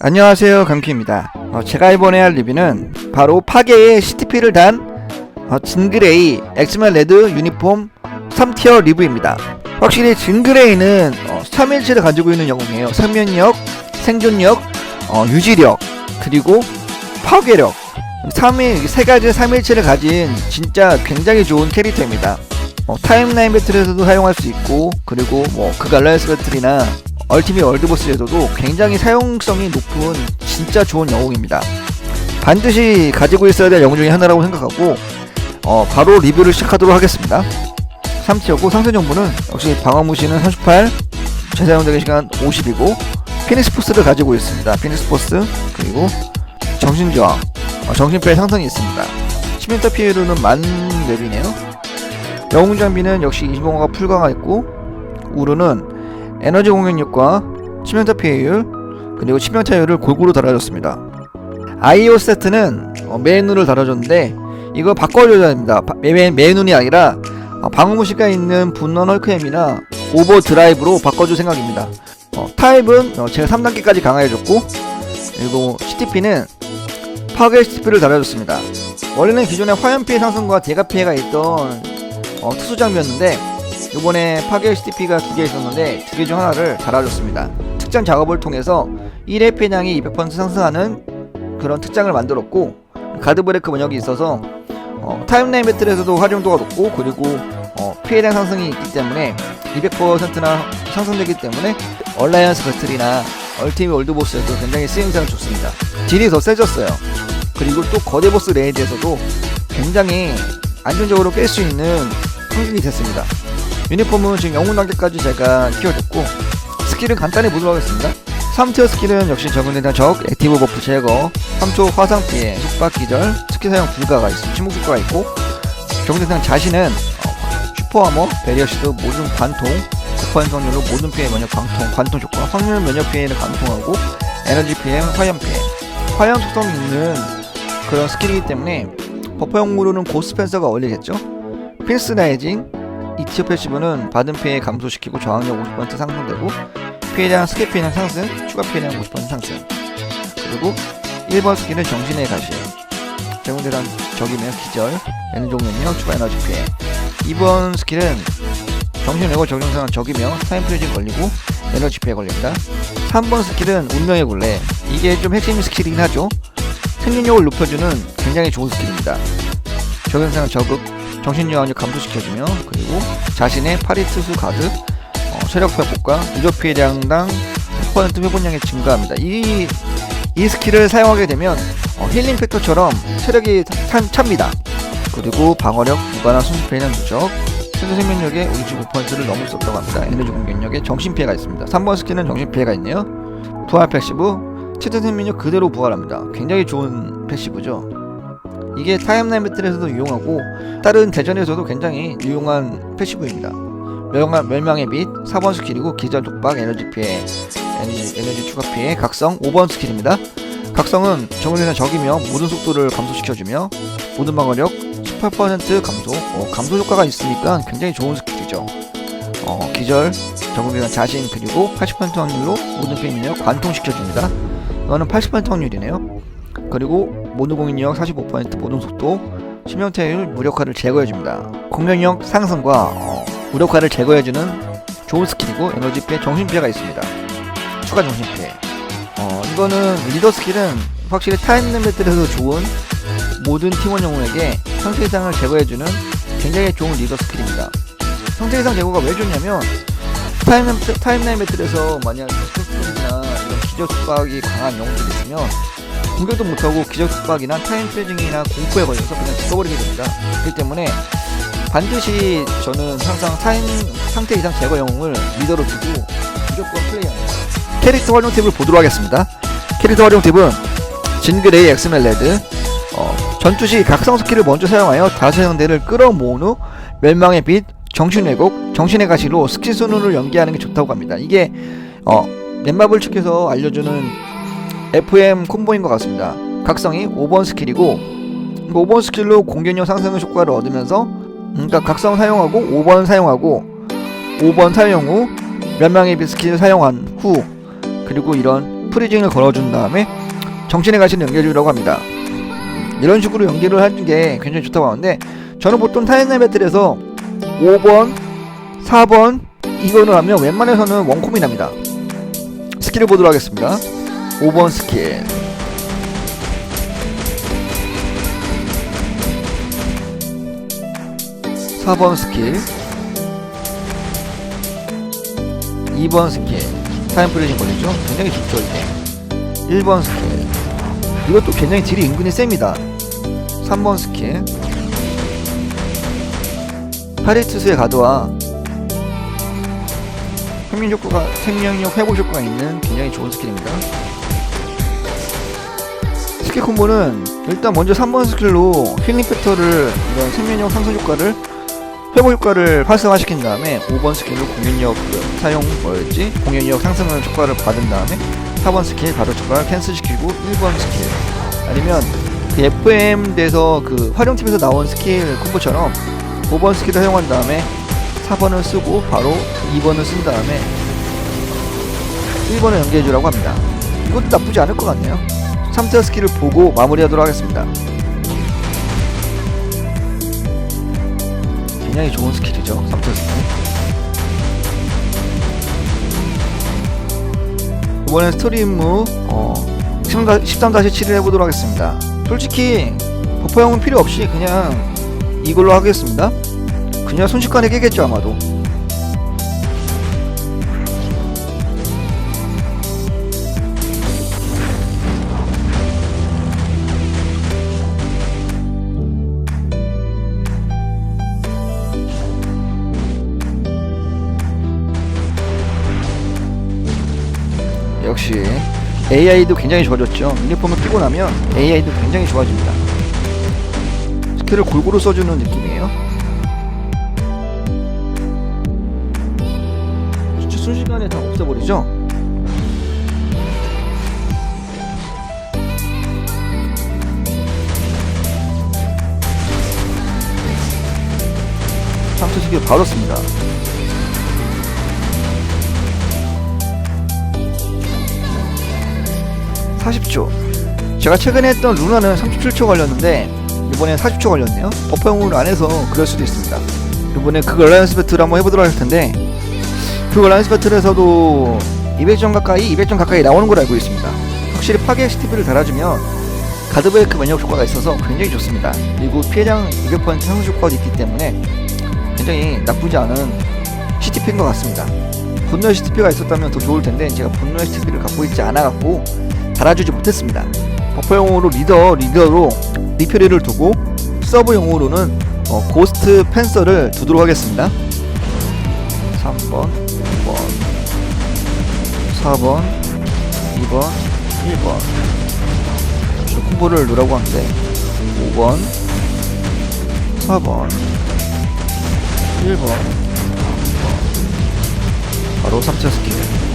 안녕하세요 강키입니다. 어, 제가 이번에 할 리뷰는 바로 파괴의 CTP를 단 어, 진그레이 엑스맨 레드 유니폼 3티어 리뷰입니다. 확실히 진그레이는 어, 3일치를 가지고 있는 영웅이에요. 생명력, 생존력, 어, 유지력 그리고 파괴력. 3일, 세 가지 3일치를 가진 진짜 굉장히 좋은 캐릭터입니다. 어, 타임라인 배틀에서도 사용할 수 있고 그리고 뭐 그 갈라이스 배틀이나 얼티밋 월드보스에서도 굉장히 사용성이 높은 진짜 좋은 영웅입니다. 반드시 가지고 있어야 될 영웅 중에 하나라고 생각하고 어, 바로 리뷰를 시작하도록 하겠습니다. 3티어고 상세 정보는 역시 방어무시는 38, 재사용되는 시간 50이고 피닉스 포스를 가지고 있습니다. 피닉스 포스 그리고 정신저항, 어, 정신패 상승이 있습니다. 치명타 피해로는 만 맵이네요. 영웅 장비는 역시 20공화가 풀강화했고 우르는 에너지 공격력과 치명타 피해율 그리고 치명타율을 골고루 달아줬습니다. 아이오 세트는 어, 메인눈을 달아줬는데 이거 바꿔줘야 됩니다. 바- 메, 메인눈이 아니라 어, 방어무시가 있는 분노 헐크햄이나 오버 드라이브로 바꿔줄 생각입니다. 어, 타입은 어, 제가 3단계까지 강화해줬고 그리고 CTP는 파괴 CTP를 달아줬습니다. 원래는 기존에 화염 피해 상승과 대가 피해가 있던 어, 특수 장비였는데 이번에 파괴 CTP가 두 개 있었는데 두 개 중 하나를 달아줬습니다. 특장 작업을 통해서 1회 피해량이 200% 상승하는 그런 특장을 만들었고 가드 브레이크 번역이 있어서 어, 타임라인 배틀에서도 활용도가 높고 그리고 어, 피해량 상승이 있기 때문에 200%나 상승되기 때문에 얼라이언스 배틀이나 얼티밋 월드보스에도 굉장히 쓰임새는 좋습니다. 딜이 더 세졌어요. 그리고 또 거대 보스 레이드에서도 굉장히 안정적으로 깰 수 있는 상승이 됐습니다. 유니폼은 지금 영웅 단계까지 제가 키워줬고 스킬은 간단히 보도록 하겠습니다. 3티어 스킬은 역시 적응된 적, 액티브 버프 제거, 3초 화상 피해, 속박 기절, 스킬 사용 불가가 있습니다. 침묵 효과가 있고 적응된 자신은 어, 슈퍼 아머, 베리어 시드, 모든 관통, 9% 확률로 모든 피해 면역 관통, 관통 효과, 확률 면역 피해를 관통하고 에너지 피해, 화염 피해. 화염 속성이 있는 그런 스킬이기 때문에 버퍼용으로는 고스펜서가 어울리겠죠? 필스 라이징, 이티어 패시브는 받은 피해 감소시키고 저항력 50% 상승되고 피해량 스킬 피해량 상승, 추가 피해량 50% 상승. 그리고 1번 스킬은 정신의 가시. 제공대상 적이면 기절, 에너지 공격력, 추가 에너지 피해. 2번 스킬은 정신 외고 적용상 적이며 타임 프리징 걸리고 에너지 피해 걸립니다. 3번 스킬은 운명의 굴레. 이게 좀 핵심 스킬이긴 하죠. 생존력을 높여주는 굉장히 좋은 스킬입니다. 적용상 적극, 정신여왕을 감소시켜주며 그리고 자신의 파리트수 가드 어, 체력 회복과 누적 피해량당 10% 회복량이 증가합니다. 이, 이 스킬을 사용하게 되면 어, 힐링 팩터처럼 체력이 차, 찹니다. 그리고 방어력, 무관한 순수 피해량 누적, 순수 생명력의 55%를 넘을 수 없다고 합니다. 에너지 공격력에 정신 피해가 있습니다. 3번 스킬은 정신 피해가 있네요. 부활 패시브, 치트 생명력 그대로 부활합니다. 굉장히 좋은 패시브죠. 이게 타임라인 배틀에서도 유용하고 다른 대전에서도 굉장히 유용한 패시브입니다. 멸망, 멸망의 빛 4번 스킬이고 기절 독박 에너지 피해 에너지, 에너지 추가 피해 각성 5번 스킬입니다. 각성은 정글에서 적이며 모든 속도를 감소시켜주며 모든 방어력 18% 감소 어, 감소 효과가 있으니까 굉장히 좋은 스킬이죠. 어, 기절 적응되는 자신 그리고 80% 확률로 모든 능력 관통시켜줍니다. 이거는 80% 확률이네요. 그리고 모든 공인력 45% 모든 속도 치명타율 무력화를 제거해줍니다. 공격력 상승과 어, 무력화를 제거해주는 좋은 스킬이고 에너지 피해, 정신 피해가 있습니다. 추가 정신 피해. 어, 이거는 리더 스킬은 확실히 타임램 배틀에서 좋은 모든 팀원 영웅에게 상태 이상을 제거해주는 굉장히 좋은 리더 스킬입니다. 상태 이상 제거가 왜 좋냐면 타임램, 타임라인 배틀에서 만약 스톱이나 이런 기적 속박이 강한 영웅들이 있으면 공격도 못하고 기적 속박이나 타임 트레징이나 공포에 걸려서 그냥 죽어버리게 됩니다. 그렇기 때문에 반드시 저는 항상 타임 상태 이상 제거 영웅을 리더로 두고 무조건 플레이합니다. 캐릭터 활용 팁을 보도록 하겠습니다. 캐릭터 활용 팁은 진그레이 엑스멜 레드 어, 전투 시 각성 스킬을 먼저 사용하여 다수 형대를 끌어모은 후 멸망의 빛, 정신 왜곡, 정신의 가시로 스킬 순으로 연기하는 게 좋다고 합니다. 이게 어, 넷마블 측에서 알려주는 FM 콤보인 것 같습니다. 각성이 5번 스킬이고 5번 스킬로 공격력 상승 효과를 얻으면서 그러니까 각성 사용하고 5번 사용하고 5번 사용 후 몇 명의 빛 스킬을 사용한 후 그리고 이런 프리징을 걸어준 다음에 정신에 가신 연결이라고 합니다. 이런 식으로 연결을 하는 게 굉장히 좋다고 하는데 저는 보통 타이틀 배틀에서 5번, 4번 이거를 하면 웬만해서는 원콤이 납니다. 스킬을 보도록 하겠습니다. 5번 스킬. 사번 스킬 2번 스킬 타임 프리징 걸리죠? 굉장히 좋죠 이게 1번 스킬 이것도 굉장히 딜이 은근히 셉니다 3번 스킬 파리투스의 가드와 생명 효과가 생명력 회복 효과가 있는 굉장히 좋은 스킬입니다. 스킬 콤보는 일단 먼저 3번 스킬로 힐링 팩터를 이런 생명력 상승 효과를 회복 효과를 활성화시킨 다음에 5번 스킬로 공연력 그 사용 뭐였지 공연력 상승을 효과를 받은 다음에 4번 스킬 바로 효과를 캔슬시키고 1번 스킬 아니면 그 FM에서 그 활용팀에서 나온 스킬 콤보처럼 5번 스킬을 사용한 다음에 4번을 쓰고 바로 2번을 쓴 다음에 1번을 연계해주라고 합니다. 이것도 나쁘지 않을 것 같네요. 3타 스킬을 보고 마무리하도록 하겠습니다. 굉장히 좋은 스킬이죠. 3타 스킬. 이번엔 스토리 임무 어, 13-7을 해보도록 하겠습니다. 솔직히 버퍼형은 필요 없이 그냥 이걸로 하겠습니다. 그냥 순식간에 깨겠죠 아마도 역시 AI도 굉장히 좋아졌죠 유니폼을 끼고 나면 AI도 굉장히 좋아집니다 스킬을 골고루 써주는 느낌이에요 진짜 순식간에 다 없애버리죠? 삼투 스킬 바로 씁니다. (40초) 제가 최근에 했던 루나는 (37초) 걸렸는데 이번엔 (40초) 걸렸네요. 버퍼용을 안 해서 그럴 수도 있습니다. 이번에 그 얼라이언스 배틀 한번 해보도록 할 텐데 그 얼라이언스 배틀에서도 200점 가까이 200점 가까이 나오는 걸 알고 있습니다. 확실히 파괴 스티브를 달아주면 가드브레이크 면역 효과가 있어서 굉장히 좋습니다. 그리고 피해량 200% 상승 효과도 있기 때문에 굉장히 나쁘지 않은 CTP인 것 같습니다. 분노의 CTP가 있었다면 더 좋을 텐데 제가 분노의 CTP를 갖고 있지 않아 갖고 달아주지 못했습니다. 버퍼용으로 리더 리더로 리페리를 두고 서브용으로는 어, 고스트 펜서를 두도록 하겠습니다. 3번 5번 4번 2번 1번. 저 콤보를 누라고 하는데 5번 4번 1번. 바로 3차 스킬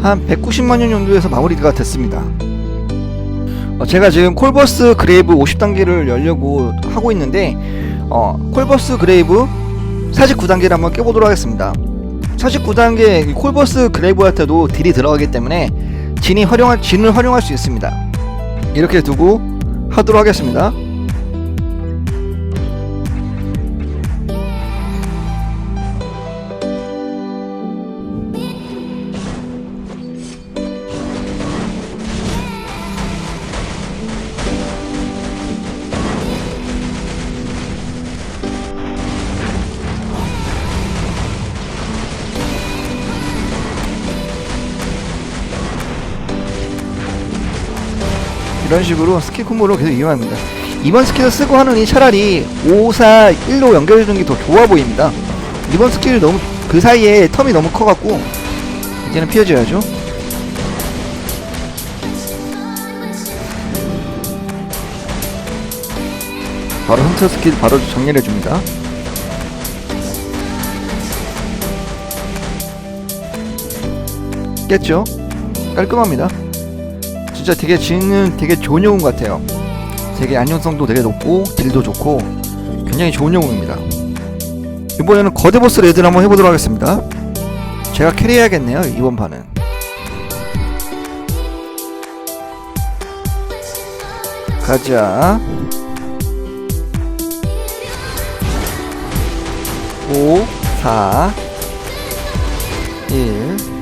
한 190만 년 정도에서 마무리가 됐습니다. 어, 제가 지금 콜버스 그레이브 50단계를 열려고 하고 있는데 어, 콜버스 그레이브 49단계를 한번 깨보도록 하겠습니다. 49단계 콜버스 그레이브한테도 딜이 들어가기 때문에 진이 활용할 진을 활용할 수 있습니다. 이렇게 두고 하도록 하겠습니다. 이런 식으로 스킬 콤보로 계속 이용합니다. 이번 스킬을 쓰고 하느니 차라리 5, 4, 1로 연결해주는 게 더 좋아 보입니다. 이번 스킬이 너무 그 사이에 텀이 너무 커갖고 이제는 피해줘야죠. 바로 hunter 스킬 바로 정리해줍니다. 깼죠? 깔끔합니다. 진짜 되게 지는 되게 좋은 용은 같아요. 되게 안정성도 되게 높고 딜도 좋고 굉장히 좋은 영웅입니다. 이번에는 거대 보스 레드를 한번 해보도록 하겠습니다. 제가 캐리해야겠네요 이번 판은. 가자. 5, 4, 1.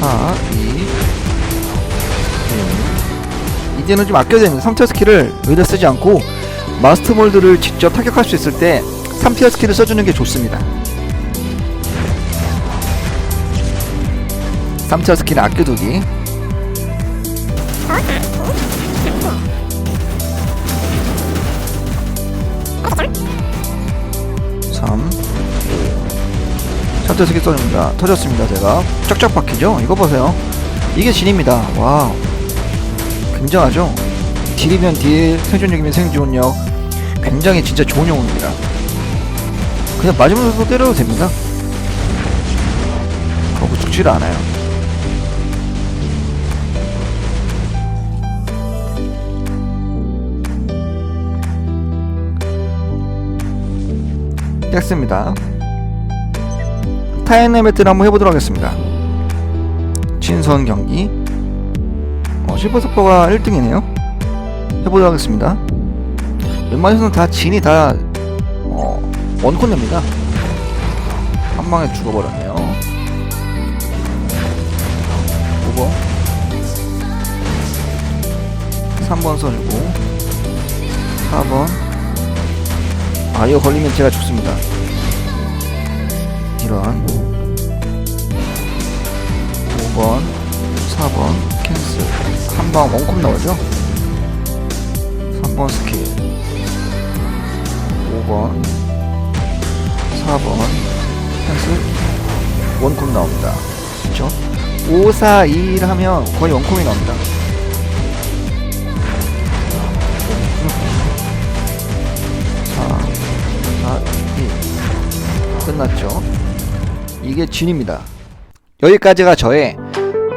4, 2, 1. 이제는 좀 아껴야 되는 3티어 스킬을 의뢰 쓰지 않고 마스터 몰드를 직접 타격할 수 있을 때 3티어 스킬을 써주는 게 좋습니다. 3티어 스킬 아껴두기. 삼, 삼티어 스킬 써줍니다. 터졌습니다, 제가. 쫙쫙 박히죠? 이거 보세요. 이게 진입니다. 와 굉장하죠? 딜이면 딜, 생존력이면 생존력. 굉장히 진짜 좋은 영웅입니다. 그냥 맞으면서 때려도 됩니다. 거부 죽지를 않아요. 깼습니다. 타이네 매트를 한번 해보도록 하겠습니다. 친선 경기. 어, 실버서퍼가 1등이네요. 해보도록 하겠습니다. 웬만해서는 다 진이 다 어, 원콘입니다. 한 방에 죽어버렸네요. 5번 3번 써주고 4번 아 이거 걸리면 제가 죽습니다. 이런 5번 4번 캔슬. 한방 원콤 나오죠? 3번 스킬. 5번 4번 캔슬. 원콤 나옵니다. 그쵸? 5, 4, 2, 1 하면 거의 원콤이 나옵니다. 4, 4, 2 끝났죠 이게 진입니다 여기까지가 저의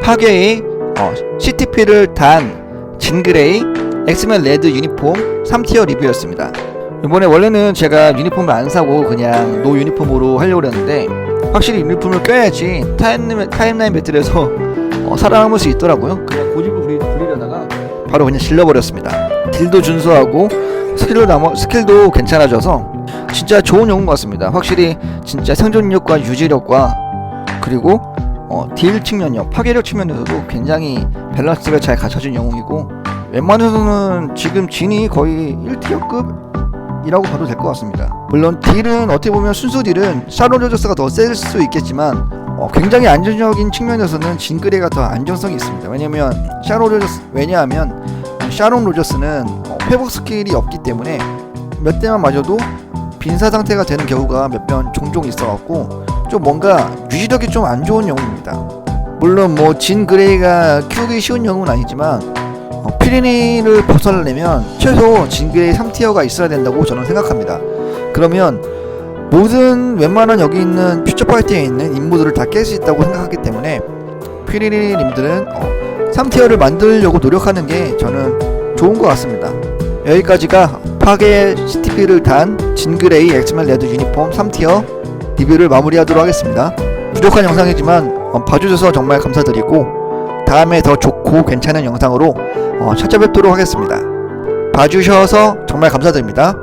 파괴의 어, CTP를 단 진그레이 엑스맨 레드 유니폼 3티어 리뷰였습니다. 이번에 원래는 제가 유니폼을 안 사고 그냥 노 유니폼으로 하려고 했는데 확실히 유니폼을 껴야지 타임라인, 타임라인 배틀에서 어, 살아남을 수 있더라고요. 그냥 고집을 부리, 부리려다가 바로 그냥 질러버렸습니다. 딜도 준수하고 스킬도 남아, 스킬도 괜찮아져서 진짜 좋은 영웅 같습니다. 확실히 진짜 생존력과 유지력과 그리고 어, 딜 측면이요. 파괴력 측면에서도 굉장히 밸런스가 잘 갖춰진 영웅이고 웬만해서는 지금 진이 거의 1티어급이라고 봐도 될 것 같습니다. 물론 딜은 어떻게 보면 순수 딜은 샤론 로저스가 더 셀 수 있겠지만 어, 굉장히 안정적인 측면에서는 진그레가 더 안정성이 있습니다. 왜냐면 샤론 로저스 왜냐하면 샤론 로저스는 어, 회복 스킬이 없기 때문에 몇 대만 맞아도 빈사 상태가 되는 경우가 몇 번 종종 있어갖고 좀 뭔가 유지력이 좀 안 좋은 영웅입니다. 물론 뭐 진 그레이가 키우기 쉬운 영웅은 아니지만 어, 피리니를 벗어나려면 최소 진 그레이 3티어가 있어야 된다고 저는 생각합니다. 그러면 모든 웬만한 여기 있는 퓨처 파이팅에 있는 임무들을 다 깰 수 있다고 생각하기 때문에 피리니님들은 어, 3티어를 만들려고 노력하는 게 저는 좋은 것 같습니다. 여기까지가 파괴 CTP를 단 진그레이 엑스맨 레드 유니폼 3티어 리뷰를 마무리하도록 하겠습니다. 부족한 영상이지만 어, 봐주셔서 정말 감사드리고 다음에 더 좋고 괜찮은 영상으로 어, 찾아뵙도록 하겠습니다. 봐주셔서 정말 감사드립니다.